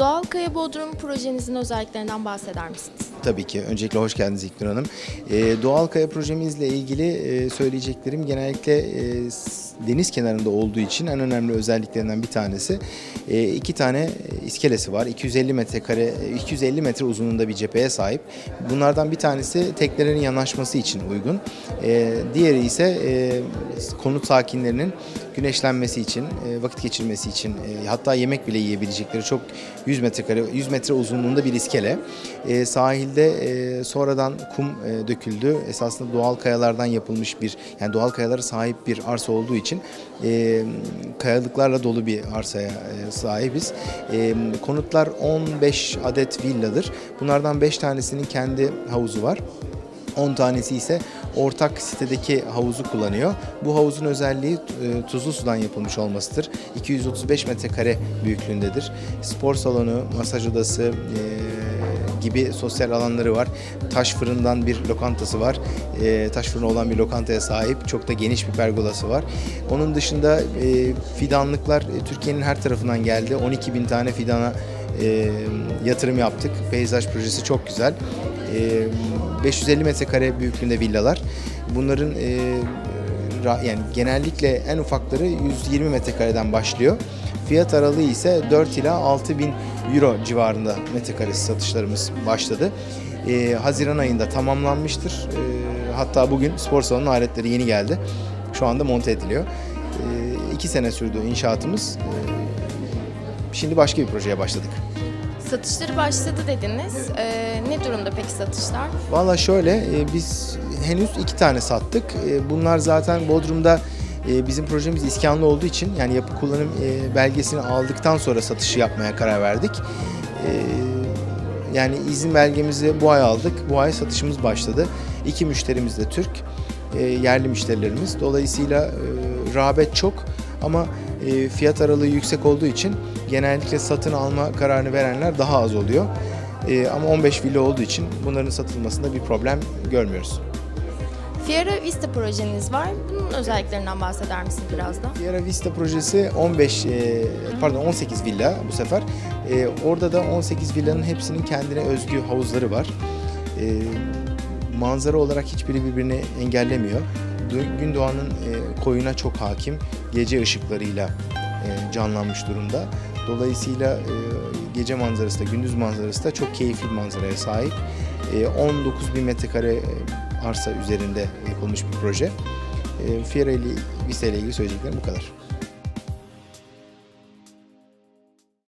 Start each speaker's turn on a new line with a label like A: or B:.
A: Doğal Kaya Bodrum projenizin özelliklerinden bahseder misiniz?
B: Tabii ki. Öncelikle hoş geldiniz İknur Hanım. Ee, Doğal Kaya projemizle ilgili e, söyleyeceklerim genellikle e, deniz kenarında olduğu için en önemli özelliklerinden bir tanesi. E, iki tane e, iskelesi var. 250 metrekare, e, 250 metre uzunluğunda bir cepheye sahip. Bunlardan bir tanesi teknelerin yanaşması için uygun. E, diğeri ise e, konut sakinlerinin güneşlenmesi için, e, vakit geçirmesi için, e, hatta yemek bile yiyebilecekleri çok 100 metrekare, 100 metre uzunluğunda bir iskele. E, sahilde e, sonradan kum e, döküldü. Esasında doğal kayalardan yapılmış bir, yani doğal kayalara sahip bir arsa olduğu için e, kayalıklarla dolu bir arsaya e, sahibiz. E, konutlar 15 adet villadır. Bunlardan 5 tanesinin kendi havuzu var. 10 tanesi ise ortak sitedeki havuzu kullanıyor. Bu havuzun özelliği e, tuzlu sudan yapılmış olmasıdır. 235 metrekare büyüklüğündedir. Spor salonu, masaj odası e, gibi sosyal alanları var. Taş fırından bir lokantası var. E, taş fırını olan bir lokantaya sahip. Çok da geniş bir pergolası var. Onun dışında e, fidanlıklar e, Türkiye'nin her tarafından geldi. 12 bin tane fidana e, yatırım yaptık. Peyzaj projesi çok güzel. E, 550 metrekare büyüklüğünde villalar. Bunların e, yani genellikle en ufakları 120 metrekareden başlıyor. Fiyat aralığı ise 4 ila 6 bin euro civarında metrekaresi satışlarımız başladı. E, Haziran ayında tamamlanmıştır. E, hatta bugün spor salonu aletleri yeni geldi. Şu anda monte ediliyor. E, iki sene sürdü inşaatımız. E, şimdi başka bir projeye başladık.
A: Satışları başladı dediniz. Ee, ne durumda peki satışlar?
B: Valla şöyle e, biz henüz iki tane sattık. E, Bunlar zaten Bodrum'da e, bizim projemiz iskanlı olduğu için yani yapı kullanım e, belgesini aldıktan sonra satışı yapmaya karar verdik. Yani izin belgemizi bu ay aldık. Bu ay satışımız başladı. İki müşterimiz de Türk. Yerli müşterilerimiz. Dolayısıyla rağbet çok ama fiyat aralığı yüksek olduğu için genellikle satın alma kararını verenler daha az oluyor. Ama 15 villa olduğu için bunların satılmasında bir problem görmüyoruz.
A: Fiera Vista projeniz var. Bunun özelliklerinden bahseder misiniz biraz da?
B: Sierra Vista projesi 15 e, pardon 18 villa bu sefer. E, orada da 18 villanın hepsinin kendine özgü havuzları var. E, manzara olarak hiçbiri birbirini engellemiyor. Dö- Gün doğanın e, koyuna çok hakim. Gece ışıklarıyla canlanmış durumda. Dolayısıyla gece manzarası da gündüz manzarası da çok keyifli bir manzaraya sahip. E, 19 bin metrekare e, arsa üzerinde yapılmış bir proje. E, Fiera ile Vista ile ilgili söyleyeceklerim bu kadar.